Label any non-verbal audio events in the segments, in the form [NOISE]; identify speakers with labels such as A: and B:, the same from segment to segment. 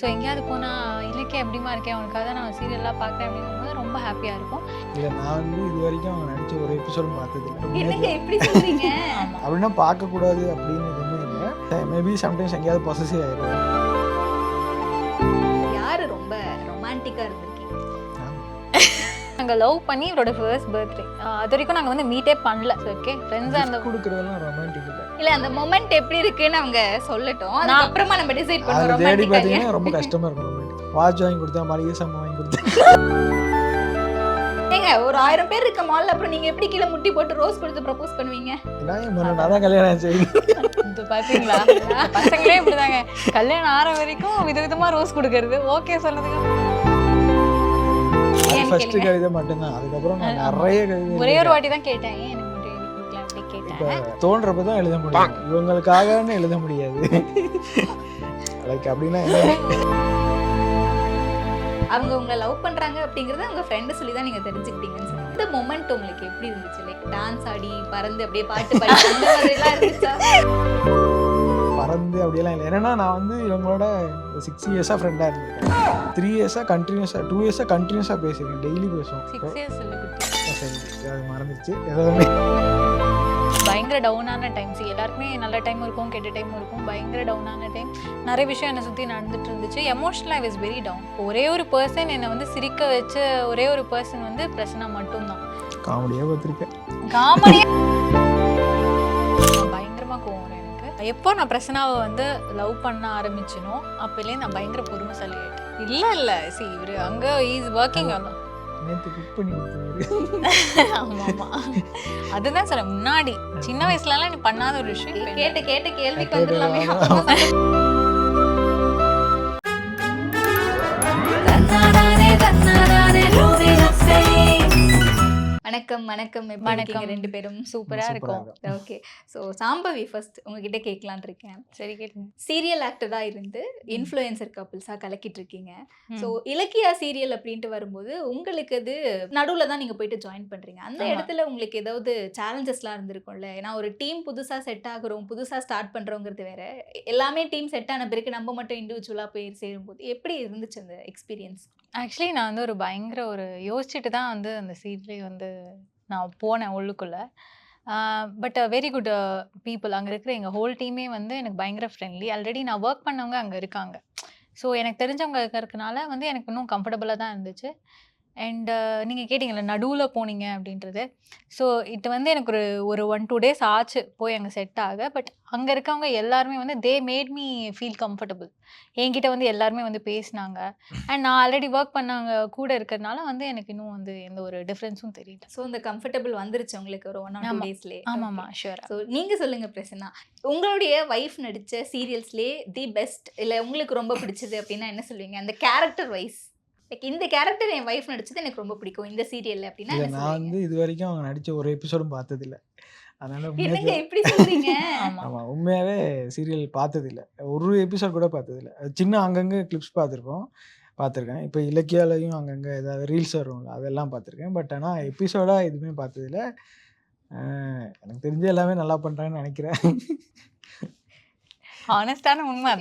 A: So எங்கேயாவது போனால் இலக்கியம் எப்படிமா இருக்கேன் அவனுக்காக நான் சீரியல்லாம் பார்க்குறேன். அப்படிங்கும்போது ரொம்ப ஹாப்பியாக இருக்கும்.
B: இல்லை நான் வந்து இது வரைக்கும் அவங்க நடிச்ச ஒரு எபிசோடும் பார்த்தது
C: என்னங்க
B: இல்லை
C: எப்படி சொல்றீங்க? [LAUGHS]
B: அப்படின்னா பார்க்கக்கூடாது அப்படின்னு எதுவுமே இல்லை. மேபி சம்டைம்ஸ் எங்கேயாவது பொசசிவ் ஆயிடுவேன்.
C: யாரு ரொம்ப ரொமான்டிக்கா இருந்திருக்கீங்க? [LAUGHS]
A: நாங்கள் லவ் பண்ணி இவரோட ஃபர்ஸ்ட் பர்த்டே அது வரைக்கும் நாங்கள் வந்து மீட்டே பண்ணல. ஓகே ஃப்ரெண்ட்ஸாக இருந்த
B: கொடுக்குறதெல்லாம் ரொமான்டிக் இல்லை.
C: இல்ல அந்த மொமெண்ட் எப்படி இருக்குன்னு அவங்க சொல்லட்டும். அதுக்கப்புறமா நம்ம டிசைட்
B: அது
C: பண்ணுவோம்
B: தேடி பார்த்தீங்கன்னா ரொம்ப கஷ்டமா இருக்கும் வாட்ச் வாங்கி கொடுத்தா மளிகை சாமான் வாங்கி கொடுத்தா. [LAUGHS]
C: ஏங்க ஒரு ஆயிரம் பேர் இருக்க மால்ல அப்புறம் நீங்க எப்படி கீழே முட்டி போட்டு ரோஸ் கொடுத்து ப்ரப்போஸ் பண்ணுவீங்க?
B: நான் கல்யாணம்
A: இப்போ பார்த்தீங்களா பசங்களே இப்படிதாங்க. கல்யாணம் ஆற வரைக்கும் விதவிதமாக ரோஸ் கொடுக்கறது. ஓகே சொன்னதுக்கு
B: ஃபர்ஸ்ட். கவிதை மட்டும்தான். அதுக்கப்புறம் நான். நிறைய கவிதை
A: ஒரே ஒரு. வாட்டி தான் கேட்டேன்.
B: தோன்றப்ப தான் எழுத முடியும். இவங்களுக்காகன்னு எழுத முடியாது. லைக் அப்படின்னா?
C: அவங்க உங்களை லவ் பண்றாங்க அப்படிங்கறத உங்க ஃப்ரெண்டு சொல்லி தான் நீங்க தெரிஞ்சுக்கிட்டீங்கன்னு சொன்னீங்க இந்த மொமெண்ட் உங்களுக்கு எப்படி இருந்துச்சு? லைக் டான்ஸ் ஆடி பறந்து அப்படியே பாட்டு பாடி அந்த மாதிரி எல்லாம் இருந்துச்சா?
B: பறந்து அப்படியெல்லாம் இல்லை. ஏன்னா நான் வந்து இவங்களோட சிக்ஸ் இயர்ஸாக ஃப்ரெண்டாக இருந்திருக்கேன் த்ரீ இயர்ஸாக கண்டினியூஸாக டூ இயர்ஸாக கண்டினியூஸாக பேசியிருக்கேன். டெய்லி பேசுவோம். சரி அது மறந்துருச்சு. எதாவது
A: பயங்கர டவுனான டைம்ஸ் எல்லாருக்குமே நல்ல டைம் இருக்கும் கெட்ட டைம் இருக்கும். பயங்கர டவுனான டைம் நிறைய விஷயம் என்னை சுற்றி நடந்துட்டு இருந்துச்சு எமோஷனலாக ஐ வாஸ் வெரி டவுன் ஒரே ஒரு பர்சன் என்னை வந்து சிரிக்க வச்ச ஒரே ஒரு பர்சன் வந்து பிரச்சனை மட்டும்தான்.
B: காமெடியாக பார்த்துருக்கேன்.
A: காமெடியா பயங்கரமாக கோவம் எப்போ நான் பிரசனாவை வந்து லவ் பண்ண ஆரம்பிச்சனோ அப்போலேயே நான் பயங்கர பொறுமைசாலி ஆயிட்டேன். இல்லை இல்லை. சி இவர் அங்கே இஸ் ஒர்க்கிங் ஆமா. அதுதான் சொல்ல முன்னாடி. சின்ன வயசுலலாம் நீ பண்ணாத ஒரு விஷயம்?
C: கேட்ட கேட்ட கேள்விக்கு வந்துடலாமே வணக்கம் வணக்கம்.
A: வணக்கம்.
C: ரெண்டு பேரும்?
A: சூப்பரா இருக்கும்.
C: ஓகே. ஸோ சாம்பவி ஃபர்ஸ்ட் உங்ககிட்ட கேட்கலான் இருக்கேன்.
A: சரி கேளுங்க.
C: சீரியல் ஆக்டராக இருந்து இன்ஃப்ளூயன்சர் கப்புள்ஸாக கலக்கிட்டு இருக்கீங்க. ஸோ இலக்கியா சீரியல் அப்படின்ட்டு வரும்போது உங்களுக்கு அது நடுவில் தான் நீங்கள் போயிட்டு ஜாயின் பண்ணுறீங்க அந்த. இடத்துல உங்களுக்கு ஏதாவது சேலஞ்சஸ்லாம் இருந்திருக்கும்ல? ஏன்னா ஒரு டீம் புதுசாக செட் ஆகுறோம் புதுசாக ஸ்டார்ட் பண்ணுறோங்கிறது வேற. எல்லாமே டீம் செட் ஆன பிறகு நம்ம மட்டும் இண்டிவிஜுவலாக போய் சேரும்போது எப்படி இருந்துச்சு அந்த எக்ஸ்பீரியன்ஸ்
A: ஆக்சுவலி நான் வந்து ஒரு பயங்கர ஒரு யோசிச்சுட்டு தான் வந்து அந்த சீட்லேயே வந்து நான் போனேன் உள்ளுக்குள்ளே. But very good people uh, அங்கே இருக்கிற எங்கள் ஹோல் டீமே வந்து எனக்கு பயங்கர ஃப்ரெண்ட்லி ஆல்ரெடி நான் ஒர்க் பண்ணவங்க அங்கே இருக்காங்க. ஸோ எனக்கு தெரிஞ்சவங்க இருக்கிறதுனால வந்து எனக்கு இன்னும் கம்ஃபர்டபுளாக தான் இருந்துச்சு. அண்ட் நீங்கள் கேட்டிங்கல்ல நடுவில் போனீங்க அப்படின்றது. ஸோ இது வந்து எனக்கு ஒரு ஒரு ஒன் டூ டேஸ் ஆச்சு போய் அங்கே செட் ஆக. பட் அங்கே இருக்கவங்க எல்லாருமே வந்து they made me feel comfortable என்கிட்ட வந்து எல்லாருமே வந்து பேசினாங்க. அண்ட் நான் ஆல்ரெடி ஒர்க் பண்ணாங்க கூட இருக்கிறதுனால வந்து எனக்கு இன்னும் வந்து எந்த ஒரு டிஃப்ரென்ஸும் தெரியல.
C: ஸோ இந்த கம்ஃபர்டபுள் வந்துருச்சு உங்களுக்கு ஒரு ஒன் ஆர். டேஸ்லேயே
A: ஆமாம்மா ஷூரா
C: ஸோ நீங்கள் சொல்லுங்கள் பிரசன்னா. உங்களுடைய ஒய்ஃப் நடித்த சீரியல்ஸ்லேயே தி பெஸ்ட் இல்லை உங்களுக்கு ரொம்ப பிடிச்சது அப்படின்னா என்ன சொல்லுவீங்க? அந்த கேரக்டர் வைஸ் லைக் இந்த கேரக்டர் என் ஒய்ஃப் நடிச்சது எனக்கு ரொம்ப பிடிக்கும். இந்த சீரியல்ல அப்படின்னா
B: நான் வந்து இது வரைக்கும் அவங்க நடித்த ஒரு எபிசோடும் பார்த்ததில்ல. அதனால
C: என்னங்க [LAUGHS]
B: உண்மையாவே
C: இப்படி சொல்றீங்க?
A: ஆமா.
B: ஆமாம் உண்மையாகவே சீரியல் பார்த்ததில்ல. ஒரு எபிசோட் கூட பார்த்ததில்ல. அது சின்ன அங்கங்கே கிளிப்ஸ் பார்த்துருப்போம். பார்த்துருக்கேன். இப்போ இலக்கியாலையும் அங்கங்கே ஏதாவது ரீல்ஸ் வரும்ல அதெல்லாம் பார்த்துருக்கேன். பட் ஆனால் எபிசோடாக எதுவுமே பார்த்ததில்ல. எனக்கு தெரிஞ்ச எல்லாமே நல்லா பண்ணுறாங்கன்னு நினைக்கிறேன். [LAUGHS]
A: ஆனஸ்டான உண்மை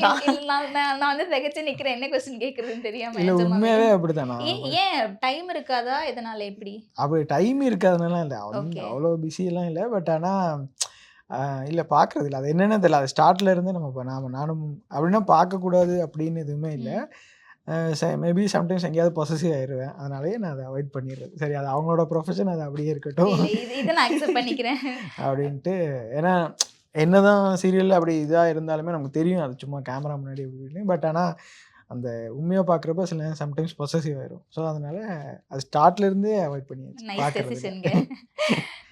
C: நான் நான் வந்து திகச்சு நிக்கிறேன். என்ன கொஸ்டின் கேக்குறதுன்னு தெரியாம
B: இல்லை
C: நிஜமாவே.
B: உண்மையாகவே அப்படிதான்?
C: ஏன் ஏன்? டைம் இருக்காதா? இதனால எப்படி?
B: அப்படி டைம் இருக்காதனால இல்லை. அவ்வளோ பிஸியெல்லாம் இல்லை. பட் ஆனால் இல்லை பார்க்கறது இல்லை. அது என்னென்ன தெரியல. அது ஸ்டார்ட்ல இருந்து நம்ம இப்போ நாம நானும் அப்படின்னா பார்க்கக்கூடாது அப்படின்னு எதுவுமே இல்லை. மேபி சம்டைம்ஸ் எங்கேயாவது பொசசிவ் ஆயிடுவேன் அதனாலேயே நான் அதை அவாய்ட் பண்ணிடுறது. சரி அது அவங்களோட ப்ரொஃபஷன் அது அப்படியே இருக்கட்டும்.
C: இதை நான் அக்செப்ட் பண்ணிக்கிறேன். [LAUGHS]
B: அப்படின்ட்டு. ஏன்னா என்னதான் சீரியல் அப்படி இதாக இருந்தாலுமே நமக்கு தெரியும். அது சும்மா கேமரா முன்னாடி அப்படி பட் ஆனால் அந்த உண்மையாக பார்க்குறப்ப சில நேரம் சம்டைம்ஸ் பொசசிவ் ஆயிரும். ஸோ அதனால அது ஸ்டார்ட்ல இருந்தே அவாய்ட் பண்ணியாச்சு.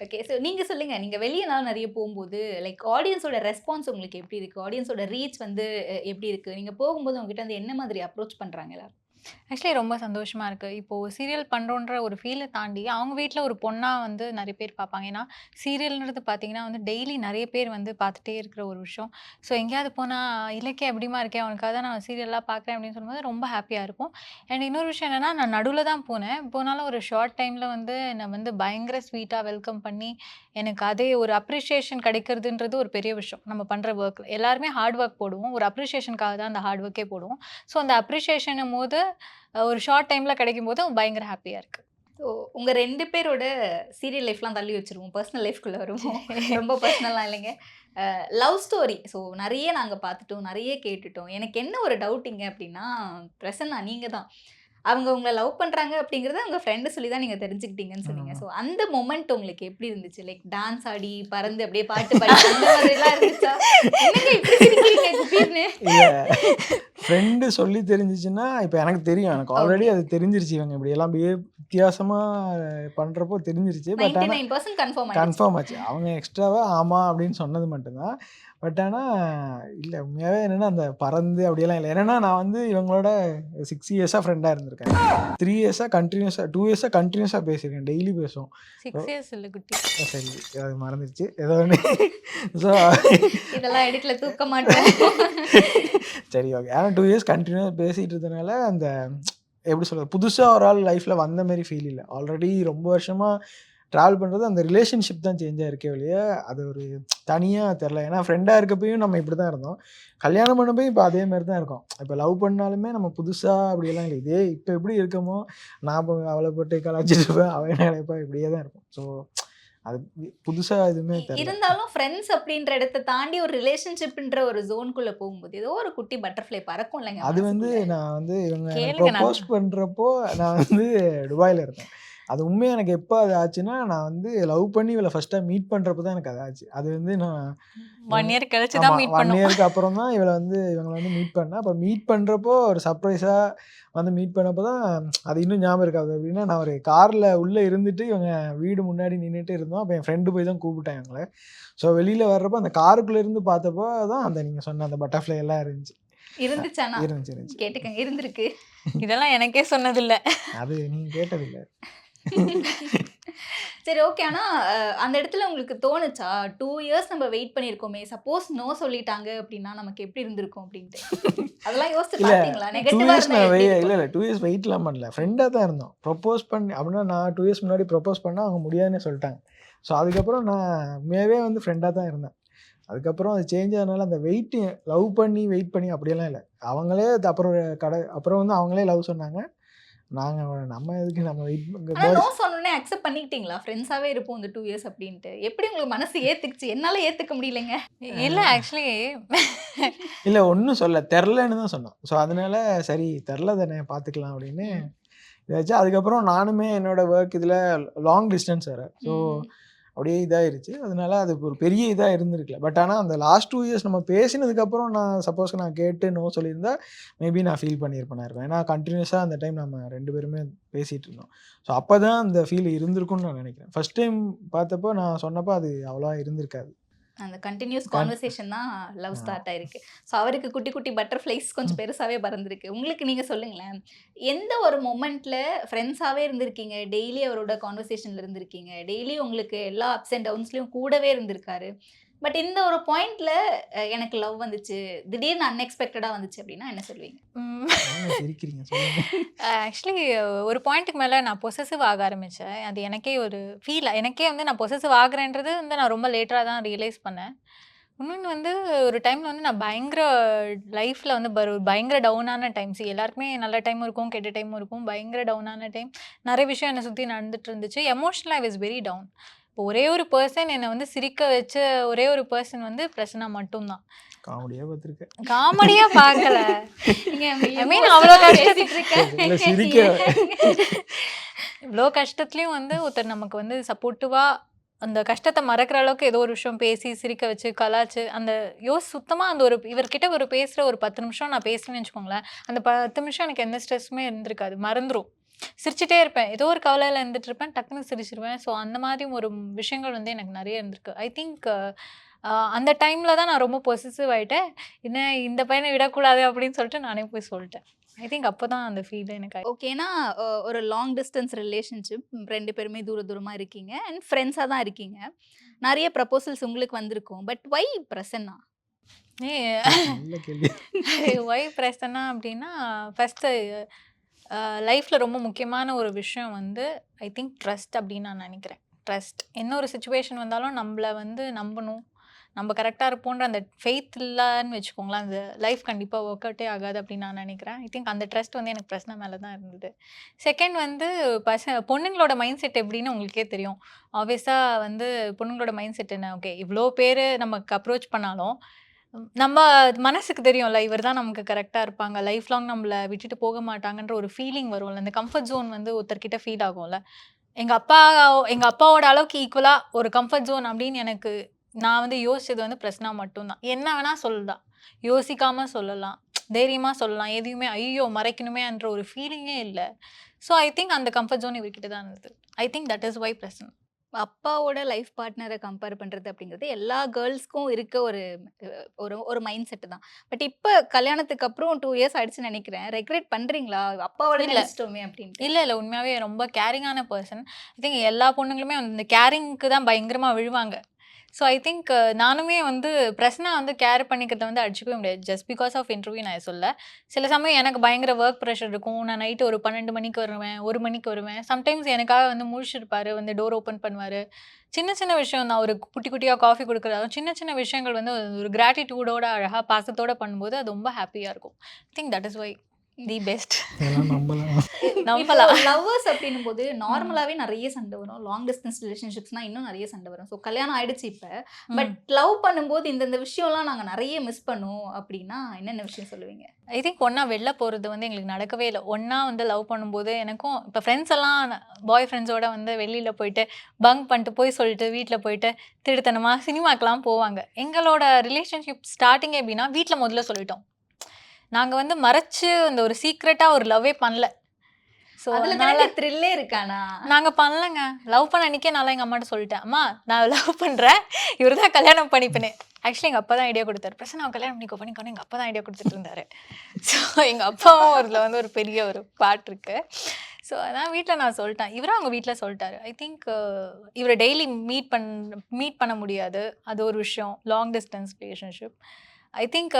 C: ஓகே ஸோ நீங்க சொல்லுங்க. நீங்க வெளிய நாள் நிறைய போகும்போது லைக் ஆடியன்ஸோட ரெஸ்பான்ஸ் உங்களுக்கு எப்படி இருக்கு? ஆடியன்ஸோட ரீச் வந்து எப்படி இருக்கு? நீங்க போகும்போது உங்ககிட்ட வந்து என்ன மாதிரி அப்ரோச் பண்றாங்க எல்லாரும்?
A: ஆக்சுவலி ரொம்ப சந்தோஷமாக இருக்குது இப்போது சீரியல் பண்ணுறோன்ற ஒரு ஃபீலை தாண்டி, அவங்க வீட்டில் ஒரு பொண்ணாக வந்து நிறைய பேர் பார்ப்பாங்க. ஏன்னா, சீரியல்ன்றது பார்த்தீங்கன்னா வந்து டெய்லி நிறைய பேர் வந்து பார்த்துட்டே இருக்கிற ஒரு விஷயம். ஸோ எங்கேயாவது போனால் இலக்கியம் எப்படிமா இருக்கேன் அவனுக்காக தான் நான் சீரியல்லாம் பார்க்குறேன்" அப்படின்னு சொல்லும்போது ரொம்ப ஹாப்பியாக இருக்கும். அண்ட் இன்னொரு விஷயம் என்னென்னா நான் நடுவில் தான் போனேன். போனாலும் ஒரு ஷார்ட் டைமில் வந்து என்னை வந்து பயங்கர ஸ்வீட்டாக வெல்கம் பண்ணி, எனக்கு அதே ஒரு அப்ரிஷியேஷன் கிடைக்கிறதுன்றது ஒரு பெரிய விஷயம். நம்ம பண்ணுற ஒர்க்ல. எல்லாருமே ஹார்ட் ஒர்க் போடுவோம். ஒரு அப்ரிஷியேஷனுக்காக தான் அந்த ஹார்ட் ஒர்க்கே போடுவோம். ஸோ அந்த அப்ரிஷியேஷனும் போது ஒரு ஷார்ட் டைம்ல கிடைக்கும்போது பயங்கர ஹாப்பியா இருக்கு.
C: ஸோ உங்க 2 பேரோட சீரியல் லைஃப்லாம் தள்ளி வச்சுருவோம். பர்சனல் லைஃப்குள்ள வருவோம். [LAUGHS] ரொம்ப பர்சனல்லாம் இல்லைங்க. Love story. ஸோ நெறைய நாங்க பார்த்துட்டோம். நெறைய கேட்டுட்டோம். எனக்கு என்ன ஒரு டவுட்டிங்க அப்படின்னா, பிரசன்னா நீங்க தான். அவங்க உங்கள லவ் பண்றாங்க அப்படிங்கிறத உங்க ஃப்ரெண்ட் சொல்லி தான் நீங்க தெரிஞ்சுக்கிட்டீங்கன்னு சொன்னீங்க. ஸோ அந்த மொமெண்ட் உங்களுக்கு எப்படி இருந்துச்சு? லைக் டான்ஸ் ஆடி, பறந்து அப்படியே பாட்டு பாடி அந்த மாதிரிலாம் இருந்துச்சா? இப்படி
B: ஃப்ரெண்டு சொல்லி தெரிஞ்சுச்சுன்னா, இப்ப எனக்கு தெரியும். எனக்கு ஆல்ரெடி. அது தெரிஞ்சிருச்சு. இவங்க இப்படியெல்லாம் பிஹேவ் வித்தியாசமா பண்றப்போ தெரிஞ்சிருச்சு. பட் ஆனா
C: 99% கன்ஃபார்ம்
B: ஆச்சு. அவங்க எக்ஸ்ட்ராவா ஆமா அப்படின்னு சொன்னது மட்டும் தான். பட் ஆனா, இல்ல உண்மையாவே என்னன்னா, அந்த பறந்து அப்படியெல்லாம் இல்ல. என்னன்னா, நான் வந்து இவங்களோட 6 இயர்ஸா ஃப்ரெண்டா இருந்திருக்கேன். 3 இயர்ஸா கன்டினியூஸா 2 இயர்ஸா கன்டினியூஸா பேசியிருக்கேன். டெய்லி பேசுவோம்.
A: 6 இயர்ஸ் இல்ல குட்டி.
B: ஓ சரி அது மறந்துருச்சு. ஏதோ ஒண்ணு. ஸோ
C: இதெல்லாம் எடுக்கல தூக்க மாட்டோம்.
B: சரி ஓகே. ஆனா 2 இயர்ஸ் கன்டினியூவா பேசிட்டு இருந்தனால, அந்த எப்படி சொல்றது? புதுசா ஒரு ஆள் லைஃப்ல வந்த மாரி ஃபீல் இல்ல. ஆல்ரெடி ரொம்ப வருஷமா ட்ராவல் பண்றது அந்த ரிலேஷன்ஷிப் தான் சேஞ்ச் ஆயிருக்கே ஒழிய, அது ஒரு தனியா தெரியல. ஏன்னா ஃப்ரெண்டா இருக்கப்பயும் நம்ம இப்படி தான் இருந்தோம். கல்யாணம் பண்ணப்பயும் இப்ப அதே மாரி தான் இருக்கோம். இப்ப லவ் பண்ணாலுமே நம்ம புதுசா அப்படியெல்லாம் இல்ல. இதே இப்ப எப்படி இருக்கமோ, நான் இப்ப அவள போட்டு கலாய்ச்சிட்டு இருப்பேன். அவ என்ன நினைப்பா இப்படியே தான் இருப்போம். ஸோ அது புதுசா எதுவுமே.
C: இருந்தாலும் ஃப்ரெண்ட்ஸ் அப்படின்ற இடத்த தாண்டி ஒரு ரிலேஷன்ஷிப்ன்ற ஒரு ஜோன்குள்ள போகும்போது, ஏதோ ஒரு குட்டி பட்டர்ஃப்ளை பறக்கும் இல்லைங்க
B: அது வந்து. நான் வந்து இவங்க ப்ரொபோஸ்
A: நல்லா.
B: பண்றப்போ, நான் வந்து துபாய்ல இருந்தேன். அது உண்மையா எனக்கு எப்ப அது ஆச்சுன்னா, நான் வந்து லவ் பண்ணி இவள ஃபர்ஸ்ட் டைம் மீட் பண்றப்ப தான் எனக்கு அது ஆச்சு. அது வந்து நான்
A: 1 இயர் கழிச்சு
B: ஆமா.
A: தான் மீட்
B: 1
A: பண்ணோம்.
B: இயர்க்கு அப்புறம் தான் இவள வந்து இவங்கள வந்து மீட் பண்ணேன். அப்ப மீட் பண்றப்போ ஒரு சர்ப்ரைஸா வந்து மீட் பண்ணப்போ தான் அது இன்னும் ஞாபகம் இருக்கு. அது எப்படின்னா, நான் ஒரு கார்ல உள்ள இருந்துட்டு இவங்க வீடு முன்னாடி நின்னுட்டு இருந்தோம். அப்ப என் ஃப்ரெண்டு போய் தான் கூப்பிட்டான் எங்கள. ஸோ வெளியில வர்றப்போ அந்த காருக்குள்ள இருந்து பார்த்தப்போ தான் அந்த நீங்க சொன்ன அந்த பட்டர்ஃப்ளை எல்லாம் இருந்துச்சு.
C: இருந்துச்சானா?
B: இருந்துச்சு இருந்துச்சு.
C: கேட்டுக்கங்க. இருந்திருக்கு.
A: இதெல்லாம் எனக்கே சொன்னதில்ல.
B: அது நீங்க கேட்டதில்ல.
C: சரி ஓகே. ஆனா அ அந்த இடத்துல உங்களுக்கு தோணுச்சா? 2 இயர்ஸ் நம்ம வெயிட் பண்ணியிருக்கோமே, சப்போஸ் நோ சொல்லிட்டாங்க அப்படின்னா நமக்கு எப்படி இருந்திருக்கும் அப்படின்ட்டு. அதெல்லாம் யோசிச்சு பார்த்தீங்களா?
B: 2
C: நெகட்டிவா
B: இயர்ஸ்
C: இருந்தா
B: நான்
C: எப்படி
B: வெய் இல்ல? இல்ல 2 இயர்ஸ் வெயிட்லாம் பண்ணல. ஃப்ரெண்டா தான் இருந்தோம். ப்ரொபோஸ் பண்ணி அப்படின்னா நான் 2 இயர்ஸ் முன்னாடி ப்ரொபோஸ் பண்ணா அவங்க முடியாதுன்னே சொல்லிட்டாங்க. ஸோ அதுக்கப்புறம் நான் உண்மையாவே வந்து ஃப்ரெண்டா தான் இருந்தேன். அதுக்கப்புறம் அது சேஞ்ச் ஆனனால அந்த வெயிட் லவ் பண்ணி வெயிட் பண்ணி அப்படியெல்லாம் இல்ல. அவங்களே அப்புறம் கட அப்புறம் வந்து அவங்களே லவ் சொன்னாங்க. நாங்க நம்ம எதுக்கு நம்ம வெயிட்
C: ஆனா நோ
B: பாய்ஸ்
C: சொன்னோனே அக்செப்ட் பண்ணிக்கிட்டீங்களா? ஃப்ரெண்ட்ஸாவே இருப்போம் இந்த 2 இயர்ஸ் அப்படின்ட்டு. எப்படி உங்களுக்கு மனசு ஏத்துக்குச்சு? என்னால ஏத்துக்க முடியலங்க.
A: இல்ல ஆக்சுவலி [LAUGHS]
B: இல்ல ஒண்ணும் சொல்லல. தெர்லன்னு தான் சொன்னோம். ஸோ அதனால சரி தெர்ல தானே பார்த்துக்கலாம் அப்படின்னு
C: ம்.
B: இதாச்சு. அதுக்கப்புறம் நானுமே என்னோட ஒர்க் இதுல லாங் டிஸ்டன்ஸ் வேற. ஸோ. அப்படியே இதாயிருச்சு. அதனால அது ஒரு பெரிய இதாக இருந்திருக்கல. பட் ஆனால் அந்த லாஸ்ட் டூ இயர்ஸ் நம்ம பேசினதுக்கப்புறம் நான் சப்போஸ் நான் கேட்டு நோ சொல்லியிருந்தா, மேபி நான் ஃபீல் பண்ணியிருப்பேன் இருப்பேன். ஏன்னா கண்டினியூஸாக அந்த டைம் நம்ம ரெண்டு பேருமே பேசிகிட்டு இருந்தோம். ஸோ அப்போ தான் அந்த ஃபீல் இருந்திருக்கும்னு நான் நினைக்கிறேன். ஃபர்ஸ்ட் டைம் பார்த்தப்போ நான் சொன்னப்போ அது அவ்வளோவா இருந்திருக்காது.
C: அந்த கன்டினியூஸ்
B: கன்
C: கான்வர்சேஷன் தான் லவ். ஸ்டார்ட் ஆயிருக்கு. ஸோ அவருக்கு குட்டி குட்டி பட்டர்ஃப்ளைஸ் கொஞ்சம் பெருசாவே பறந்திருக்கு. உங்களுக்கு நீங்க சொல்லுங்களேன். எந்த ஒரு மொமெண்ட்ல ஃப்ரெண்ட்ஸாவே இருந்திருக்கீங்க. டெய்லி அவரோட கான்வர்சேஷன்ல இருந்திருக்கீங்க. டெய்லி உங்களுக்கு எல்லா அப்ஸ் அண்ட் டவுன்ஸ்லயும் கூடவே இருந்திருக்காரு. பட் இந்த ஒரு பாயிண்ட்ல எனக்கு லவ் வந்துச்சு. திடீர்னு அன்எக்ஸ்பெக்டடா வந்துச்சு அப்படின்னா என்ன சொல்லுவீங்க?
A: ஆக்சுவலி ஒரு பாயிண்ட்டுக்கு மேல நான் பொசெசிவ் ஆக ஆரம்பிச்சேன். அது எனக்கே ஒரு ஃபீல் எனக்கே வந்து நான் பொசெசிவ் ஆகுறேன்றது வந்து நான் ரொம்ப லேட்டரா தான் ரியலைஸ் பண்ணேன். இன்னொன்னு வந்து ஒரு டைம்ல வந்து நான் பயங்கர லைஃப்ல வந்து பரு பயங்கர டவுனான டைம்ஸ் எல்லாருக்குமே நல்ல டைமும் இருக்கும், கெட்ட டைமும் இருக்கும். பயங்கர டவுனான டைம். நெறைய விஷயம் என்னை சுத்தி நடந்துட்டு இருந்துச்சு. எமோஷனலா ஐ வாஸ் வெரி டவுன். இப்போ ஒரே ஒரு பெர்சன் என்ன வந்து சிரிக்க வச்ச ஒரே ஒரு பெர்சன் வந்து பிரசன்னா மட்டும் தான்.
B: காமெடியா பார்த்துருக்கேன்.
A: காமெடியா பார்க்கல.
C: நீங்க
A: ஐ மீன் அவ்வளோ இவ்ளோ கஷ்டத்துலயும் வந்து ஒருத்தர் நமக்கு வந்து சப்போர்ட்டிவா அந்த கஷ்டத்த மறக்கிற அளவுக்கு ஏதோ ஒரு விஷயம் பேசி, சிரிக்க வச்சு, கலாய்ச்சு, அந்த யோசி சுத்தமா அந்த ஒரு இவர்கிட்ட ஒரு பேசுற ஒரு 10 நிமிஷம் நான் பேசுனேன்னு வச்சுக்கோங்களேன். அந்த 10 நிமிஷம் எனக்கு எந்த ஸ்ட்ரெஸ்ஸுமே இருந்திருக்காது. மறந்துரும். சிரிச்சுட்டே இருப்பேன். ஏதோ ஒரு கவலையில இருந்துட்டு இருப்பேன். டக்குனு சிரிச்சுருவேன். ஸோ அந்த மாதிரி ஒரு விஷயங்கள் வந்து எனக்கு நெறைய இருந்திருக்கு. ஐ திங்க் அந்த டைம்ல தான் நான் ரொம்ப பொசிசிவ் ஆயிட்டேன் என்ன இந்த பையனை விடக்கூடாது அப்படின்னு சொல்லிட்டு நானே போய் சொல்லிட்டேன் ஐ திங்க் அப்பதான் அந்த ஃபீல் எனக்கு
C: ஓகேனா ஒரு லாங் டிஸ்டன்ஸ் ரிலேஷன்ஷிப் ரெண்டு பேருமே தூர தூரமா இருக்கீங்க அண்ட் ஃப்ரெண்ட்ஸாக தான் இருக்கீங்க நிறைய ப்ரப்போசல்ஸ் உங்களுக்கு வந்திருக்கும் பட் வை பிரசன்னா
A: ஏ [LAUGHS]
B: நல்ல கேள்வி [LAUGHS]
A: ஒய் பிரச்சனை அப்படின்னா ஃபஸ்ட்டு லைஃப்பில் ரொம்ப முக்கியமான ஒரு விஷயம் வந்து ஐ திங்க் ட்ரஸ்ட் அப்படின்னு நான் நினைக்கிறேன். ட்ரஸ்ட். என்ன ஒரு சுச்சுவேஷன் வந்தாலும் நம்மளை வந்து நம்பணும். நம்ம கரெக்டாக இருப்போன்ற அந்த ஃபெய்த் இல்லைன்னு வச்சுக்கோங்களேன். அந்த லைஃப் கண்டிப்பாக ஒர்க் அவுட்டே ஆகாது அப்படின்னு நான் நினைக்கிறேன். ஐ திங்க் அந்த ட்ரஸ்ட் வந்து எனக்கு பிரச்சனை மேலே தான் இருந்தது. செகண்ட் வந்து பச பொண்ணுங்களோட மைண்ட் செட் எப்படின்னு உங்களுக்கே தெரியும். ஆப்வியஸாக வந்து பொண்ணுங்களோட மைண்ட் செட் என்ன? ஓகே இவ்வளோ பேர் நமக்கு அப்ரோச் பண்ணாலும் நம்ம மனசுக்கு தெரியும்ல இவர் தான் நமக்கு கரெக்டாக இருப்பாங்க. லைஃப் லாங் நம்மளை விட்டுட்டு போக மாட்டாங்கன்ற ஒரு ஃபீலிங் வரும்ல. அந்த கம்ஃபர்ட் ஜோன் வந்து ஒருத்தர்கிட்ட ஃபீல் ஆகும்ல. எங்கள் அப்பா எங்கள் அப்பாவோட அளவுக்கு ஈக்குவலாக ஒரு கம்ஃபர்ட் ஜோன் அப்படின்னு எனக்கு நான் வந்து யோசிச்சது வந்து பிரச்சனை மட்டும்தான். என்ன வேணால் சொல்லலாம். யோசிக்காமல் சொல்லலாம். தைரியமாக சொல்லலாம். எதையுமே ஐயோ மறைக்கணுமேன்ற ஒரு ஃபீலிங்கே இல்லை. ஸோ ஐ திங்க் அந்த கம்ஃபர்ட் ஜோன் இவர்கிட்ட தான் இருந்தது. I think that is why பிரச்சனை.
C: அப்பாவோட லைஃப் பார்ட்னரை கம்பேர் பண்ணுறது அப்படிங்கிறது எல்லா கேர்ள்ஸ்க்கும் இருக்க ஒரு ஒரு ஒரு மைண்ட் செட்டு தான். பட் இப்போ கல்யாணத்துக்கு அப்புறம் டூ இயர்ஸ் ஆயிடுச்சுன்னு நினைக்கிறேன். ரெக்ரெட் பண்ணுறீங்களா அப்பாவோட. நினைச்சிட்டோமே அப்படின்ட்டு.
A: இல்லை இல்லை. உண்மையாகவே ரொம்ப கேரிங்கான பர்சன் ஐ திங்க் எல்லா பொண்ணுங்களுமே இந்த கேரிங்க்கு தான் பயங்கரமாக விழுவாங்க. ஸோ ஐ திங்க் நானுமே வந்து பிரச்சனை வந்து கேர் பண்ணிக்கிறத வந்து அடிச்சுக்கவே முடியாது. ஜஸ்ட் பிகாஸ் ஆஃப் இன்டர்வியூ நான் சொல்ல சில சமயம் எனக்கு பயங்கர ஒர்க் ப்ரெஷர் இருக்கும். நான் நைட்டு ஒரு பன்னெண்டு மணிக்கு வருவேன் ஒரு மணிக்கு வருவேன். சம்டைம்ஸ் எனக்காக வந்து முழிச்சிருப்பாரு வந்து டோர் ஓப்பன் பண்ணுவார். சின்ன சின்ன விஷயம் தான். ஒரு குட்டி குட்டியாக காஃபி கொடுக்குறதாலும் சின்ன சின்ன விஷயங்கள் வந்து ஒரு கிராட்டிடியூடோட அழகாக பாசத்தோட பண்ணும்போது அது ரொம்ப ஹாப்பியாக இருக்கும். I think that is why the best நம்பலாம்
C: லவ்வர்ஸ் அப்படின்னும் போது நார்மலாவே நிறைய சண்டை வரும். லாங் டிஸ்டன்ஸ் ரிலேஷன்ஷிப்ஸ்னா இன்னும் நிறைய சண்டை வரும். ஸோ கல்யாணம் ஆயிடுச்சு இப்போ. பட் லவ் பண்ணும்போது இந்தந்த விஷயம்லாம் நாங்க நிறைய மிஸ் பண்ணுவோம் அப்படின்னா என்னென்ன விஷயம் சொல்லுவீங்க?
A: ஐ திங்க் ஒன்றா வெளில போகிறது வந்து எங்களுக்கு நடக்கவே இல்லை. ஒன்றா வந்து லவ் பண்ணும்போது எனக்கும் இப்போ ஃப்ரெண்ட்ஸ் எல்லாம் பாய் ஃப்ரெண்ட்ஸோட வந்து வெளியில் போயிட்டு பங்க் பண்ணிட்டு போய் சொல்லிட்டு வீட்டில் போயிட்டு திருத்தனமாக சினிமாக்கெலாம் போவாங்க. எங்களோட ரிலேஷன்ஷிப் ஸ்டார்டிங் எப்படின்னா வீட்டில் முதல்ல சொல்லிட்டோம். நாங்கள் வந்து மறைச்சு அந்த ஒரு சீக்ரெட்டாக ஒரு லவ்வே பண்ணல. ஸோ
C: அதுல
A: அதனால
C: தானே த்ரில்லே இருக்கானா?
A: நாங்கள் பண்ணலங்க. லவ் பண்ண அன்றைக்கே நான் எங்கள் அம்மாட்ட சொல்லிட்டேன். அம்மா நான் [LAUGHS] லவ் பண்ணுறேன் இவர் தான் கல்யாணம் பண்ணிப்பினேன். ஆக்சுவலி எங்கள் அப்பா தான் ஐடியா கொடுத்தாரு. பிரச்சனை நான் கல்யாணம் பண்ணிக்கோ பண்ணிக்கோன்னு எங்கள் அப்பா தான் ஐடியா கொடுத்துட்டு இருந்தாரு. ஸோ எங்கள் அப்பாவும் அதில் வந்து ஒரு பெரிய ஒரு பாட்டு இருக்கு. ஸோ அதான் வீட்டில் நான் சொல்லிட்டேன். இவரும் அவங்க வீட்டில் சொல்லிட்டாரு. ஐ திங்க் இவரை டெய்லி மீட் பண் மீட் பண்ண முடியாது. அது ஒரு விஷயம். Long distance relationship I think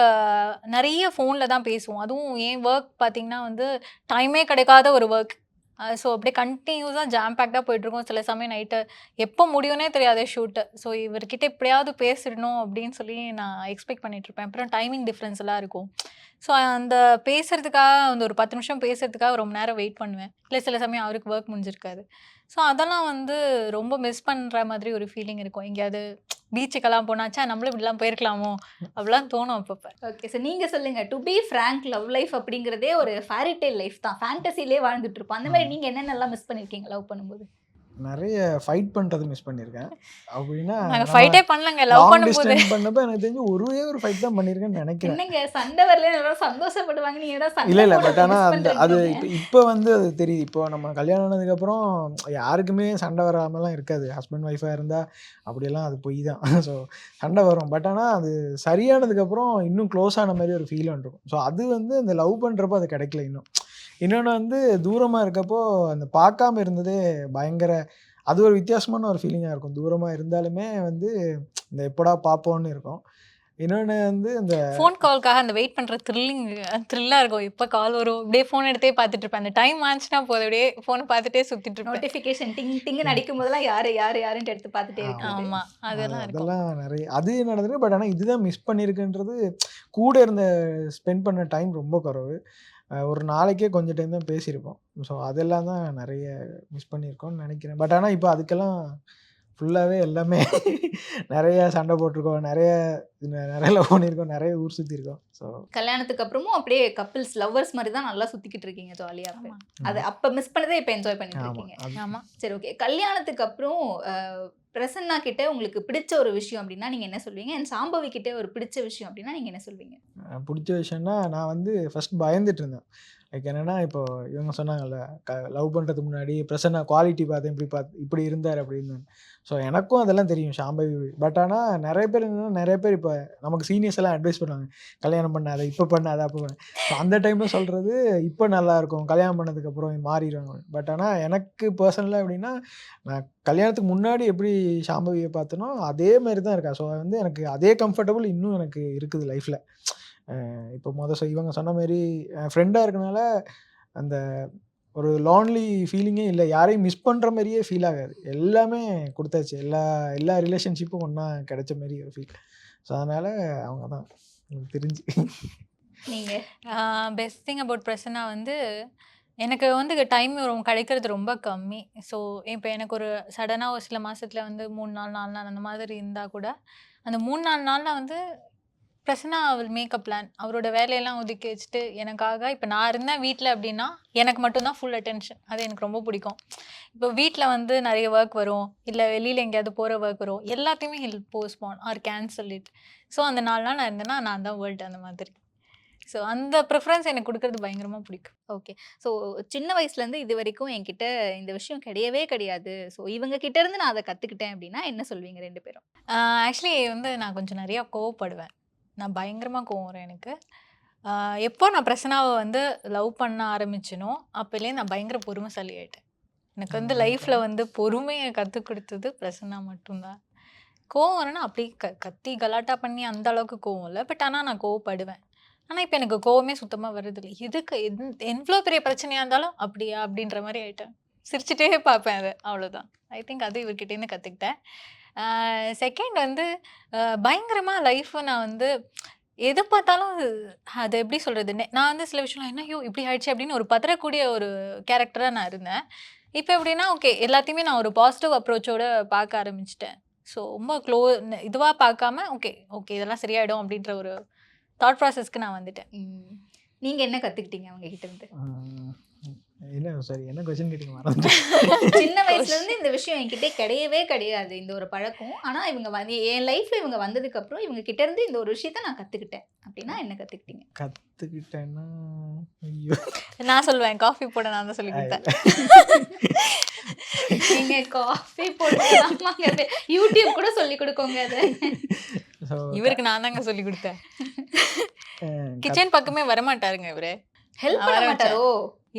A: நிறைய ஃபோனில் தான் பேசுவோம். அதுவும் ஏன் ஒர்க் பார்த்தீங்கன்னா வந்து டைமே கிடைக்காத ஒரு ஒர்க் ஸோ அப்படியே கண்டினியூஸாக ஜாம் பேக்டாக போயிட்டுருக்கோம். சில சமயம் நைட்டு எப்போ முடியும்னே தெரியாது ஷூட்டு ஸோ இவர்கிட்ட எப்படியாவது பேசிடணும் அப்படின்னு சொல்லி நான் எக்ஸ்பெக்ட் பண்ணிகிட்ருப்பேன் இருப்பேன் அப்புறம் டைமிங் டிஃப்ரென்ஸ் எல்லாம் இருக்கும். ஸோ அந்த பேசுகிறதுக்காக அந்த ஒரு பத்து நிமிஷம் பேசுகிறதுக்காக ரொம்ப நேரம் வெயிட் பண்ணுவேன். இல்லை சில சமயம் அவருக்கு ஒர்க் முடிஞ்சிருக்காது. ஸோ அதெல்லாம் வந்து ரொம்ப மிஸ் பண்ணுற மாதிரி ஒரு ஃபீலிங் இருக்கும். எங்கேயாவது பீச்சுக்கெல்லாம் போனாச்சா நம்மளும் இப்படிலாம் போயிருக்கலாமோ? அப்படிலாம் தோணும் அப்பப்போ.
C: ஓகே சார் நீங்க சொல்லுங்க. To be frank love life அப்படிங்கிறதே ஒரு ஃபேரி டெய்ல் லைஃப் தான். ஃபேண்டசிலே வாழ்ந்துட்டு இருப்போம். அந்த மாதிரி நீங்க என்னென்னலாம் மிஸ் பண்ணிருக்கீங்க லவ் பண்ணும்போது?
B: நிறைய ஃபைட் பண்ணுறது மிஸ் பண்ணியிருக்கேன். அப்படின்னா
A: நாங்கள் ஃபைட்டே பண்ணலங்க லவ் பண்ணும்போது.
B: பண்ணப்ப எனக்கு தெரிஞ்சு ஒரே ஒரு ஃபைட் தான் பண்ணியிருக்கேன்னு நினைக்கிறேன்.
C: என்னங்க சண்டை வரல எல்லாரும் சந்தோஷப்படுவாங்க நீங்க ஏதாவது சண்டை
B: இல்லை இல்லை பட் ஆனால் அந்த அது இப்போ வந்து அது தெரியுது. இப்போ நம்ம கல்யாணம் ஆனதுக்கப்புறம் யாருக்குமே சண்டை வராமலாம் இருக்காது. ஹஸ்பண்ட் ஒய்ஃபாக இருந்தால் அப்படியெல்லாம் அது பொய் தான். [LAUGHS] ஸோ சண்டை வரும். பட் ஆனால் அது சரியானதுக்கப்புறம் இன்னும் க்ளோஸ் ஆன மாதிரி ஒரு ஃபீல் வந்துருக்கும் ஸோ அது வந்து அந்த லவ் பண்ணுறப்போ அது கிடைக்கல இன்னும். இன்னொன்று வந்து தூரமாக இருக்கப்போ அந்த பார்க்காம இருந்ததே பயங்கர அது ஒரு வித்தியாசமான ஒரு ஃபீலிங்காக இருக்கும். தூரமாக இருந்தாலுமே வந்து இந்த எப்படா பார்ப்போன்னு இருக்கும். இன்னொன்று வந்து இந்த
A: ஃபோன் கால்க்காக அந்த வெயிட் பண்ற த்ரில்லிங் த்ரில்லாக இருக்கும். எப்போ கால் வரும். அப்படியே ஃபோன் எடுத்தே பார்த்துட்டு இருப்பேன். அந்த டைம் ஆச்சுன்னா போதும். அப்படியே ஃபோன் பார்த்துட்டே சுத்திட்டு இருப்பேன்.
C: நோட்டிஃபிகேஷன் டிங் டிங்னு அடிக்கும் போதெல்லாம் யாரு யாரு யாருன்னு எடுத்து பார்த்துட்டே
B: ஆமா.
C: இருக்கு
A: ஆமா. அதெல்லாம்
B: அதெல்லாம் நிறைய அது நடந்திருக்கு பட் ஆனால் இதுதான் மிஸ் பண்ணியிருக்குன்றது கூட இருந்த ஸ்பெண்ட் பண்ண டைம் ரொம்ப குறைவு. ஒரு நாளைக்கே கொஞ்சம் டைம் தான் பேசியிருப்போம். ஸோ அதெல்லாம் தான் நிறைய மிஸ் பண்ணியிருக்கோம்னு நினைக்கிறேன். பட் ஆனால் இப்போ அதுக்கெல்லாம் ஃபுல்லாகவே எல்லாமே [LAUGHS] நிறைய சண்டை போட்டிருக்கோம். நிறைய நிறைய லவ் பண்ணியிருக்கோம். நிறைய ஊர் சுற்றிருக்கோம் ஸோ
C: கல்யாணத்துக்கு அப்புறமும் அப்படியே கப்பிள்ஸ் லவ்வர்ஸ் மாதிரி தான் நல்லா சுத்திக்கிட்டு இருக்கீங்க ஜாலியா
A: ஆமா.
C: அது அப்ப மிஸ் பண்ணதே இப்ப என்ஜாய் பண்ணிட்டு
B: ஆமாம்
C: இருக்கீங்க.
B: அது
A: ஆமா.
C: சரி ஓகே கல்யாணத்துக்கு அப்புறம் பிரசன்னா கிட்ட உங்களுக்கு பிடிச்ச ஒரு விஷயம் அப்படின்னா நீங்க என்ன சொல்வீங்க அண்ட் சாம்பவி கிட்ட ஒரு பிடிச்ச விஷயம் அப்படின்னா நீங்க என்ன சொல்வீங்க
B: பிடிச்ச விஷயம்னா நான் வந்து ஃபர்ஸ்ட் பயந்துட்டு இருந்தேன். லைக் என்னென்னா இப்போ இவங்க சொன்னாங்கல்ல க லவ் பண்ணுறதுக்கு முன்னாடி பிரசன்ன குவாலிட்டி பார்த்தேன் இப்படி பார்த்து இப்படி இருந்தார் அப்படின்னு. ஸோ எனக்கும் அதெல்லாம் தெரியும் ஷாம்பவி. பட் ஆனால் நிறைய பேர் என்னன்னா நிறைய பேர் இப்போ நமக்கு சீனியர்ஸ் எல்லாம் அட்வைஸ் பண்ணுவாங்க கல்யாணம் பண்ணாத இப்போ பண்ணாத அப்போ பண்ண. ஸோ அந்த டைமில் சொல்கிறது இப்போ நல்லாயிருக்கும் கல்யாணம் பண்ணதுக்கப்புறம் மாறிடுவாங்க. பட் ஆனால் எனக்கு பர்சனலாக எப்படின்னா நான் கல்யாணத்துக்கு முன்னாடி எப்படி ஷாம்பவியை பார்த்தனோ அதே மாதிரி தான் இருக்கா. ஸோ வந்து எனக்கு அதே கம்ஃபர்டபுள் இன்னும் எனக்கு இருக்குது லைஃப்பில் இப்போ மொதல் இவங்க சொன்ன மாதிரி ஃப்ரெண்டாக இருக்கனால அந்த ஒரு லான்லி ஃபீலிங்கே இல்லை. யாரையும் மிஸ் பண்ணுற மாதிரியே ஃபீல் ஆகாது. எல்லாமே கொடுத்தாச்சு. எல்லா எல்லா ரிலேஷன்ஷிப்பும் ஒன்றா கிடைச்ச மாதிரி ஒரு ஃபீல் ஸோ அதனால் அவங்க தான் எனக்கு தெரிஞ்சு.
C: நீங்கள்
A: பெஸ்ட் திங் அபவுட் பிரசன்னா வந்து எனக்கு வந்து டைம் கிடைக்கிறது ரொம்ப கம்மி. ஸோ இப்போ எனக்கு ஒரு சடனாக ஒரு சில மாதத்தில் வந்து மூணு நாள் நாலு நாள் அந்த மாதிரி இருந்தால் கூட அந்த மூணு நாலு நாளில் வந்து பிரசன்னா அவள் மேக்கப் பிளான் அவரோட வேலையெல்லாம் ஒதுக்கி வச்சுட்டு எனக்காக இப்போ நான் இருந்தேன் வீட்டில் அப்படின்னா எனக்கு மட்டும்தான் ஃபுல் அட்டென்ஷன் அது எனக்கு ரொம்ப பிடிக்கும். இப்போ வீட்டில் வந்து நிறைய ஒர்க் வரும். இல்லை வெளியில் எங்கேயாவது போகிற ஒர்க் வரும். எல்லாத்தையுமே will postpone or cancel it so அந்த நாலு நாள் நான் இருந்தேன்னா நான் தான் வேர்ல்டு அந்த மாதிரி. ஸோ அந்த ப்ரிஃபரன்ஸ் எனக்கு கொடுக்கறது பயங்கரமாக பிடிக்கும்.
C: ஓகே ஸோ சின்ன வயசுலேருந்து இது வரைக்கும் என்கிட்ட இந்த விஷயம் கிடையவே கிடையாது. ஸோ இவங்க கிட்ட இருந்து நான் அதை கற்றுக்கிட்டேன் அப்படின்னா என்ன சொல்வீங்க ரெண்டு பேரும்?
A: ஆக்சுவலி வந்து நான் கொஞ்சம் நிறையா கோவப்படுவேன். நான் பயங்கரமாக கோவம் வரும் எனக்கு. எப்போ நான் பிரசனாவை வந்து லவ் பண்ண ஆரம்பிச்சனோ அப்போலேயே நான் பயங்கர பொறுமைசாலி ஆயிட்டேன். எனக்கு வந்து லைஃப்பில் வந்து பொறுமையை கற்றுக் கொடுத்தது பிரசன்னா மட்டும்தான். கோவம் வரேன்னா அப்படியே க கத்தி கலாட்டா பண்ணி அந்த அளவுக்கு கோவம் இல்லை பட் ஆனால் நான் கோவப்படுவேன். ஆனால் இப்போ எனக்கு கோவமே சுத்தமாக வருதில்லை இதுக்கு எந் எவ்வளோ பெரிய பிரச்சனையாக இருந்தாலும் அப்படியா அப்படின்ற மாதிரி ஆயிட்டேன். சிரிச்சுட்டே பார்ப்பேன் அது. அவ்வளோதான் ஐ திங்க் அது இவர்கிட்டேருந்து கற்றுக்கிட்டேன் செகண்ட் வந்து பயங்கரமாக லைஃப்பை நான் வந்து எது பார்த்தாலும் அது எப்படி சொல்கிறது நான் வந்து சில விஷயம் என்னையோ இப்படி ஆயிடுச்சு அப்படின்னு ஒரு பதறக்கூடிய ஒரு கேரக்டராக நான் இருந்தேன். இப்போ எப்படின்னா ஓகே எல்லாத்தையுமே நான் ஒரு பாசிட்டிவ் அப்ரோச்சோட பார்க்க ஆரம்பிச்சிட்டேன். ஸோ ரொம்ப க்ளோ இதுவாக பார்க்காம ஓகே ஓகே இதெல்லாம் சரியாயிடும் அப்படின்ற ஒரு தாட் ப்ராசஸ்க்கு நான் வந்துட்டேன்.
C: ம். நீங்க என்ன கத்துக்கிட்டீங்க அவங்க கிட்ட இருந்து?
B: ஆஹ் என்ன சாரி என்ன கொஸ்டின் கேட்டீங்க? மறந்து [LAUGHS]
C: சின்ன வயசுல இருந்து இந்த விஷயம் என்கிட்ட கிடையவே கிடையாது இந்த ஒரு பழக்கம். ஆனா இவங்க வந்து என் லைஃப்ல இவங்க வந்ததுக்கு அப்புறம் இவங்க கிட்ட இருந்து இந்த ஒரு விஷயத்த நான் கத்துக்கிட்டேன். அப்படின்னா என்ன கத்துக்கிட்டீங்க?
B: கற்றுக்கிட்டேன்னா ஐயோ.
A: நான் சொல்லுவேன் காஃபி போட நான் தான் சொல்லி கொடுத்தேன். [LAUGHS]
C: நீங்க காஃபி போட்டு யூடியூப் கூட சொல்லி கொடுக்கோங்க அதை.
A: இவருக்கு நான் தாங்க சொல்லி கொடுத்தேன். கிச்சன் பக்கமே வரமாட்டாருங்க இவரு.
C: ஹெல்ப் பண்ண மாட்டாரோ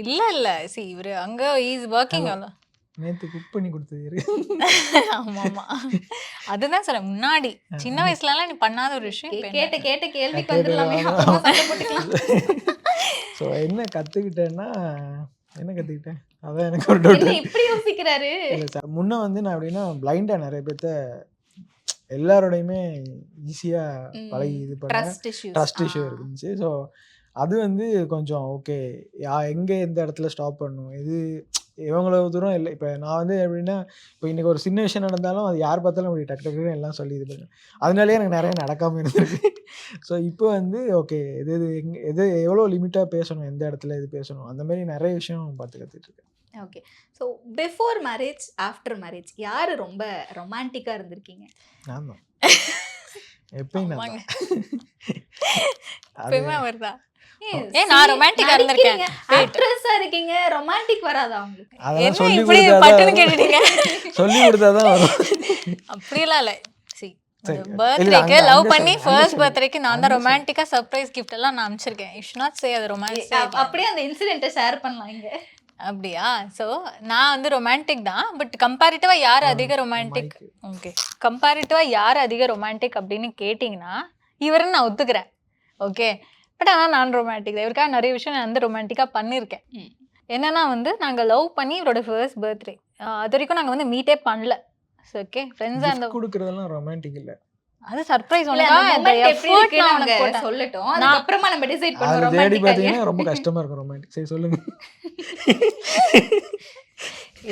A: இல்ல இல்ல. சி இவரு அங்க இஸ் ஒர்க்கிங்
B: நேற்று குக் பண்ணி கொடுத்தது [LAUGHS]
A: ஆமா ஆமா அதுதான் சொல்ல முன்னாடி. சின்ன வயசுலலாம் நீ பண்ணாத ஒரு விஷயம்
C: கேட்ட? கேட்ட கேள்விக்கு வந்துடலாமே.
B: ஸோ [LAUGHS] என்ன கற்றுக்கிட்டேன்னா என்ன கற்றுக்கிட்டேன் அதான் எனக்கு ஒரு டவுட்
C: இப்படி யோசிக்கிறாரு?
B: இல்லை சார் முன்ன வந்து நான் எப்படின்னா பிளைண்டாக நிறைய பேர்த்த எல்லாரோடையுமே ஈஸியாக
C: ம்.
B: பழகி இது பண்ண
C: ட்ரஸ்ட்
B: இஷ்யூ இருந்துச்சு. ஸோ அது வந்து கொஞ்சம் ஓகே. யா எங்கே எந்த இடத்துல ஸ்டாப் பண்ணணும்? இது இவங்கள தூரம் இல்லை. இப்போ நான் வந்து எப்படின்னா இப்போ இன்றைக்கி ஒரு சின்ன விஷயம் நடந்தாலும் அது யார் பார்த்தாலும் அப்படி டக்கு டக்குன்னு எல்லாம் சொல்லி இது பண்ணுவேன் அதனாலேயே எனக்கு நிறைய நடக்காமல் இருந்திருக்கு. [LAUGHS] ஸோ இப்போ வந்து ஓகே. எது எது எங்கே எது எவ்வளோ லிமிட்டாக பேசணும்? எந்த இடத்துல இது பேசணும்? அந்த மாதிரி நிறைய விஷயம் பார்த்து கற்றுட்டு இருக்கேன்.
C: Okay. So before marriage after marriage யாரு ரொம்ப ரொமான்டிக்கா இருந்திருக்கீங்க?
B: தான் [LAUGHS] எப்பயும் நான்
A: ஆமாங்க.
B: தான்.
A: ஏ, நான் ஆ இருந்திருக்கேன்.
C: ஆக்ட்ரஸா இருக்கீங்க. ரொமான்டிக் வராதா உங்களுக்கு?
B: அதெல்லாம் சொல்லி
A: இப்படி பட்டுன்னு
B: கொடுத்தா
A: கேட்டுட்டீங்க?
B: சொல்லி கொடுத்தா தான் வரும்.
A: அப்படிலாம் இல்ல. சி
B: சரி. இல்ல,
A: பர்த்டேக்கு
B: அங்க-
A: லவ் பண்ணி ஃபர்ஸ்ட். பர்த்டேக்கு நான் தான். ரொமான்டிக்கா சர்ப்ரைஸ் கிஃப்ட் எல்லாம் நான் அனுப்பிச்சிருக்கேன். இஷ் நாட் சே அது ரொமான்ஸ்
C: அ- அப்படியே அந்த இன்சிடென்ட்டை ஷேர் பண்ணலாம் இங்க.
A: அப்படியா? சோ நான் வந்து ரொமான்டிக் தான். பட் கம்பேரிட்டிவா யார் அதிக ரொமான்டிக். ஓகே கம்பேரிட்டிவா யார் அதிக ரொமான்டிக் அப்படின்னு கேட்டிங்கன்னா இவருன்னு நான் ஒத்துக்கிறேன். ஓகே பட் ஆனால் நான் ரொமான்டிக் தான். இவருக்காக நிறைய விஷயம் நான் வந்து ரொமான்டிக்காக பண்ணியிருக்கேன். என்னன்னா வந்து நாங்கள் லவ் பண்ணி இவரோட ஃபர்ஸ்ட் பர்த்டே அது வரைக்கும் நாங்கள் வந்து மீட்டே பண்ணல. ஓகே ஃப்ரெண்ட்ஸாக அந்த
B: கொடுக்கறதெல்லாம் ரொமான்டிக் இல்ல.
A: அது சர்ப்ரைஸ் உனக்கா?
C: சொல்லட்டும். அதுக்கப்புறமா நம்ம டிசைட் பண்ணுவோம்
B: தேடி பாத்தீங்கன்னா ரொம்ப கஷ்டமா இருக்கும் ரொமான்டிக் சரி சொல்லுங்க. [LAUGHS]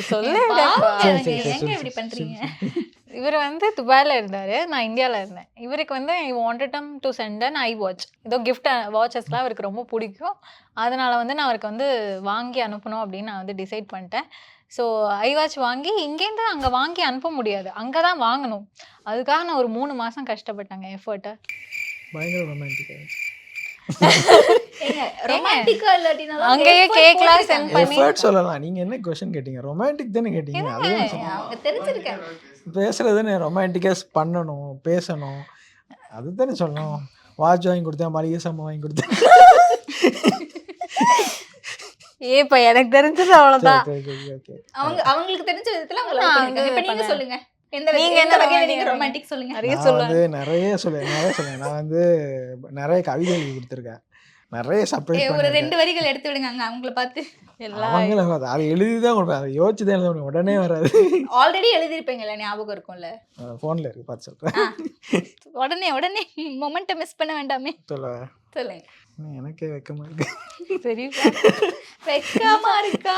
A: சொல்லுடா.
B: சரி, சரி, சரி,
C: ஏங்க
B: சொல்லு,
C: இப்படி பண்றீங்க?
A: இவர் வந்து துபாயில் இருந்தார். நான் இந்தியாவில் இருந்தேன். இவருக்கு வந்து I wanted to send an I watch ஏதோ கிஃப்ட் வாட்சஸ்லாம் அவருக்கு ரொம்ப பிடிக்கும். அதனால வந்து நான் அவருக்கு வந்து வாங்கி அனுப்பணும் அப்படின்னு நான் வந்து டிசைட் பண்ணிட்டேன். ஸோ ஐ வாட்ச் வாங்கி இங்கேருந்து அங்கே வாங்கி அனுப்ப முடியாது. அங்கே தான் வாங்கணும். அதுக்காக நான் ஒரு மூணு மாதம் கஷ்டப்பட்டேங்க எஃபர்ட்டை
B: பயங்கர
A: அங்கேயே
C: போட்டிருக்காங்க.
A: send பண்ணி-
B: சொல்லலாம். நீங்க என்ன கொஸ்டின் கேட்டீங்க? ரொமான்டிக் தானே கேட்டீங்க.
C: தெரிஞ்சிருக்கேன்.
B: பேசுறதுன்னு ரொமான்டிக்கா பண்ணணும் பேசணும். அதுதானே சொல்லணும். வாட்ச் வாங்கி கொடுத்தேன் மளிகை சாமான் வாங்கி கொடுத்தேன். [LAUGHS]
A: ஏப்பா எனக்கு தெரிஞ்சது அவ்வளவுதான்.
C: அவங்க அவங்களுக்கு தெரிஞ்ச விதத்துல அவங்க நீங்க. சொல்லுங்க.
A: நிறைய
B: நான்
A: சொல்லுவேன்
B: வந்து நிறைய சொல்லுவேன் நிறைய சொல்லுவேன். நான் வந்து நிறைய கவிதை எழுதி கொடுத்துருக்கேன். நிறைய சர்ப்ரைஸ்
C: ஒரு ரெண்டு வரிகள் எடுத்து விடுங்க அங்க அவங்கள பார்த்து.
A: எல்லாம்
B: அதை எழுதி தான் கொடுப்பேன் அதை யோசிச்சு தான் எழுத உடனே வராது.
C: ஆல்ரெடி எழுதிருப்பீங்கல்ல ஞாபகம் இருக்கும்ல?
B: ஃபோனில் இருக்கு பார்த்து சொல்கிறேன்
C: உடனே உடனே மொமெண்ட்டை மிஸ் பண்ண வேண்டாமே.
B: சொல்ல.
C: சொல்லுங்க.
B: எனக்கே வெக்கமா இருக்கு.
A: சரி
C: வெக்கமா இருக்கா?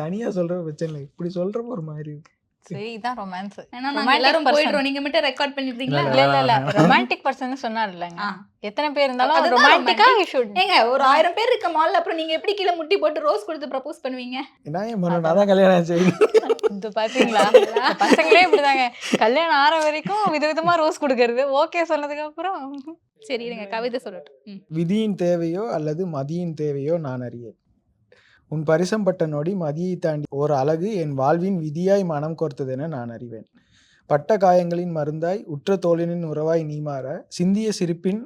B: தனியாக சொல்கிற பிரச்சனை இல்லை இப்படி சொல்கிறப்ப ஒரு மாதிரி இருக்கு.
A: சரி [LAUGHS] இதான் ரொமான்ஸ்
C: ஏன்னா நாங்க எல்லாரும். போயிடுறோம் நீங்க மட்டும் ரெக்கார்ட் பண்ணிருந்தீங்களா?
A: இல்ல இல்ல இல்ல. ரொமான்டிக் பர்சன் சொன்னார் இல்லைங்க. எத்தனை பேர் இருந்தாலும் ரொமான்டிக்கா யூ ஷுட்
C: ஏங்க ஒரு ஆயிரம் பேர் இருக்க மால்ல அப்புறம் நீங்க எப்படி கீழே முட்டி போட்டு ரோஸ் கொடுத்து ப்ரப்போஸ் பண்ணுவீங்க?
B: நான் ஏன் கல்யாணம் செய்யணும்
A: இது பாத்தீங்களா? பசங்களே இப்படிதாங்க. கல்யாணம் ஆற வரைக்கும் விதவிதமா ரோஸ் கொடுக்கறது. ஓகே சொன்னதுக்கு அப்புறம்.
C: சரி இருங்க கவிதை சொல்லட்டும்.
B: விதியின் தேவையோ அல்லது மதியின் தேவையோ நான் அறியேன். உன் பரிசம் பட்ட நொடி மதியை தாண்டி ஓர் அழகு என் வாழ்வின் விதியாய் மனம் கோர்த்ததென நான் அறிவேன். பட்ட காயங்களின் மருந்தாய் உற்ற தோழனின் உறவாய் நீ மாற சிந்திய சிரிப்பின்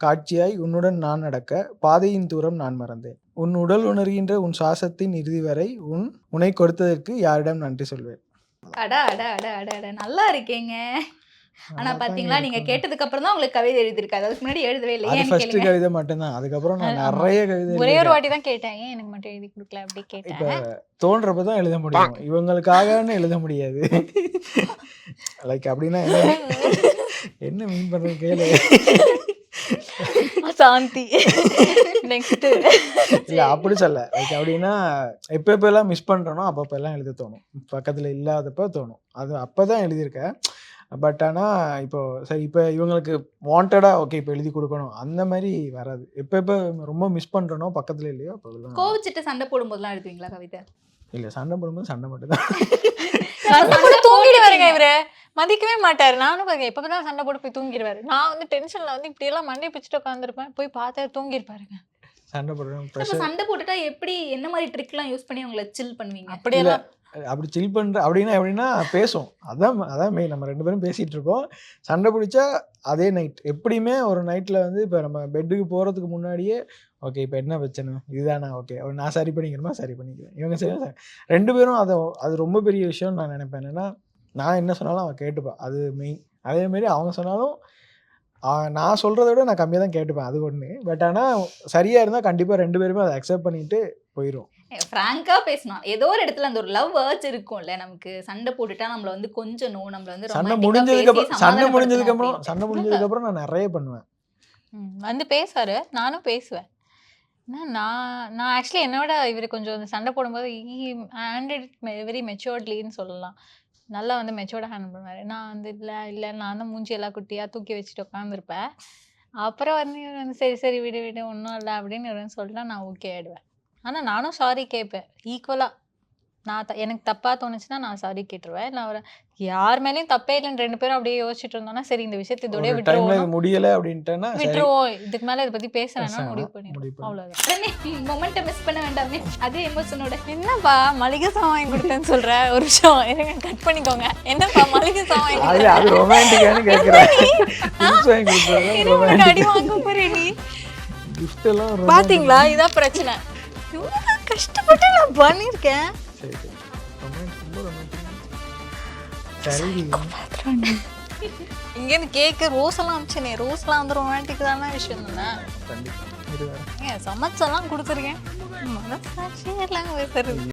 B: காட்சியாய் உன்னுடன் நான் நடக்க பாதையின் தூரம் நான் மறந்தேன். உன் உடல் உணர்கின்ற உன் சுவாசத்தின் இறுதி வரை உன் உனை கொடுத்ததற்கு யாரிடம் நன்றி சொல்வேன்.
C: அடா அடா அடா அடா நல்லா இருக்கீங்க. ஆனா பாத்தீங்களா? நீங்க கேட்டதுக்கு அப்புறம் தான் உங்களுக்கு கவிதை எழுதிருக்கு அதுக்கு முன்னாடி எழுதவே இல்லை
B: ஃபர்ஸ்ட் கவிதை மட்டும்தான். அதுக்கப்புறம் நான். நிறைய கவிதை
A: ஒரே ஒரு. வாட்டி தான் கேட்டேன். ஏன் எனக்கு மட்டும் எழுதி கொடுக்கல அப்படி கேட்டேன்?
B: தோன்றப்ப தான் எழுத முடியும். இவங்களுக்காகன்னு எழுத முடியாது. லைக் அப்படின்னா என்ன? என்ன மீன் பண்றது? கேளு.
A: சாந்தி. நெக்ஸ்ட்
B: இல்ல அப்படி சொல்ல. லைக் அப்படின்னா எப்போ எப்போ எல்லாம் மிஸ் பண்றேனோ அப்பப்போ எல்லாம் எழுத தோணும். பக்கத்துல இல்லாதப்ப தோணும். அது அப்பதான் எழுதியிருக்கேன். பட் ஆனா இப்போ சரி இப்போ இவங்களுக்கு வாண்டடா ஓகே இப்போ எழுதி கொடுக்கணும். அந்த மாதிரி வராது. எப்போ எப்போ ரொம்ப மிஸ் பண்றேனோ பக்கத்துல இல்லையோ அப்போ
C: கோவிச்சிட்டு சண்டை போடும்போதெல்லாம் எழுதுவீங்களா கவிதை?
B: இல்ல சண்டை போடும்போது சண்டை மட்டும் தான் [LAUGHS]
A: சண்டை போட்டு தூங்கிடுவாருங்க இவரு. மதிக்கவே மாட்டாரு. நானும் பாருங்க எப்ப தான் சண்டை போட்டு போய் தூங்கிடுவாரு. நான் வந்து டென்ஷன்ல வந்து இப்படி எல்லாம் மண்டை பிச்சுட்டு உட்காந்துருப்பேன் போய் பார்த்தா தூங்கிருப்பாருங்க
B: சண்டை போடுறோம்
C: சண்டை போட்டுட்டா எப்படி என்ன மாதிரி ட்ரிக்லாம் யூஸ் பண்ணி உங்களை சில் பண்ணுவீங்க?
A: அப்படியெல்லாம்
B: அப்படி சில் பண்ணுற அப்படின்னா எப்படின்னா பேசுவோம். அதான் அதான் மெயின் நம்ம ரெண்டு பேரும் பேசிகிட்டு இருப்போம் சண்டை பிடிச்சா அதே நைட் எப்படியுமே ஒரு நைட்டில் வந்து இப்போ நம்ம பெட்டுக்கு போகிறதுக்கு முன்னாடியே ஓகே இப்போ என்ன பிரச்சனை? இதுதானா? ஓகே நான் சரி பண்ணிக்கிறோமா? சரி பண்ணிக்கிறேன். இவங்க சரி ரெண்டு பேரும் அதை அது ரொம்ப பெரிய விஷயம்னு நான் நினைப்பேன். என்னன்னா நான் என்ன சொன்னாலும் அவன் கேட்டுப்பான் அது மெயின் அதேமாரி அவங்க சொன்னாலும் நான் சொல்கிறத விட நான் கம்மியாக தான் கேட்டுப்பேன். அது ஒன்று பட் ஆனால் சரியாக இருந்தால் கண்டிப்பாக ரெண்டு பேருமே அதை அக்செப்ட் பண்ணிட்டு போயிடும்
C: ஃப்ராங்கா பேசணும் ஏதோ ஒரு இடத்துல அந்த ஒரு லவ் வேர்ட்ஸ் இருக்கும்ல நமக்கு சண்டை போட்டுட்டா நம்மள வந்து கொஞ்சம் நோ நம்மள வந்து
B: சண்டை முடிஞ்சதுக்கு அப்புறம் சண்டை முடிஞ்சதுக்கு அப்புறம். சண்டை முடிஞ்சதுக்கு அப்புறம் நான் நிறைய பண்ணுவேன்.
A: வந்து பேசுவாரு நானும் பேசுவேன். நான் நான் ஆக்சுவலி என்னோட இவர் கொஞ்சம் சண்டை போடும்போது ஹேண்டட் வெரி மெச்சோர்ட்லின்னு சொல்லலாம். நல்லா வந்து மெச்சோர்டாக ஹேண்டில் பண்ணுவார். நான் வந்து இல்லை இல்லை நான் தான் மூஞ்சி எல்லாம் குட்டியாக தூக்கி வச்சுட்டு உட்காந்துருப்பேன் அப்புறம் வந்து இவர் வந்து சரி சரி விடு விடு ஒன்றும் இல்லை அப்படின்னு வந்து சொல்லிட்டா நான் ஓகே ஆயிடுவேன். ஆனால் நானும் சாரி கேட்பேன் ஈக்குவலாக நான் த- எனக்கு தப்பாக தோணுச்சுன்னா நான் சாரி கேட்டுருவேன். இல்லை அவரை யார் மேலேயும் தப்பே இல்லைன்னு ரெண்டு பேரும் அப்படியே யோசிச்சுட்டு இருந்தோம்னா சரி இந்த விஷயத்தை இதோடய விட்டுருவோம்.
B: முடியல அப்படின்ட்டேன்னா சரி.
A: விட்டுருவோம். இதுக்கு மேல இதை பத்தி பேச வேணாம்.
B: பேச
A: முடிவு பண்ணிடுவோம்.
C: உடனே மொமெண்ட்டை மிஸ் பண்ண வேண்டாமே. அதே எமோஷனோட
A: என்னப்பா மளிகை சாமான் வாங்கி கொடுத்தேன்னு சொல்ற? ஒரு நிமிஷம். இருங்க கட் பண்ணிக்கோங்க. என்னப்பா மளிகை சாமான் வாங்கி
B: அது ரொமான்டிக்கானு கேட்குறேன்.
A: அடி வாங்க போற நீ?
B: கிஃப்ட் எல்லாம்.
A: பாத்தீங்களா? இதான் பிரச்சனை. இவ்வளவு கஷ்டப்பட்டு நான் பண்ணிருக்கேன்
B: சரி சரி. ரொமான்டிக் ரொம்ப ரொமான்டிக் சரி.
A: இங்க இருந்து கேக்கு ரோஸ் எல்லாம் அமிச்சனே ரோஸ்லாம் வந்து ரொமான்டிக் தானே விஷயம் தானே
B: கண்டிப்பா. இது வேற.
A: ஏன் சமைச்செல்லாம் கொடுத்துருக்கேன். மனசாட்சியே எல்லாம் பேசுறது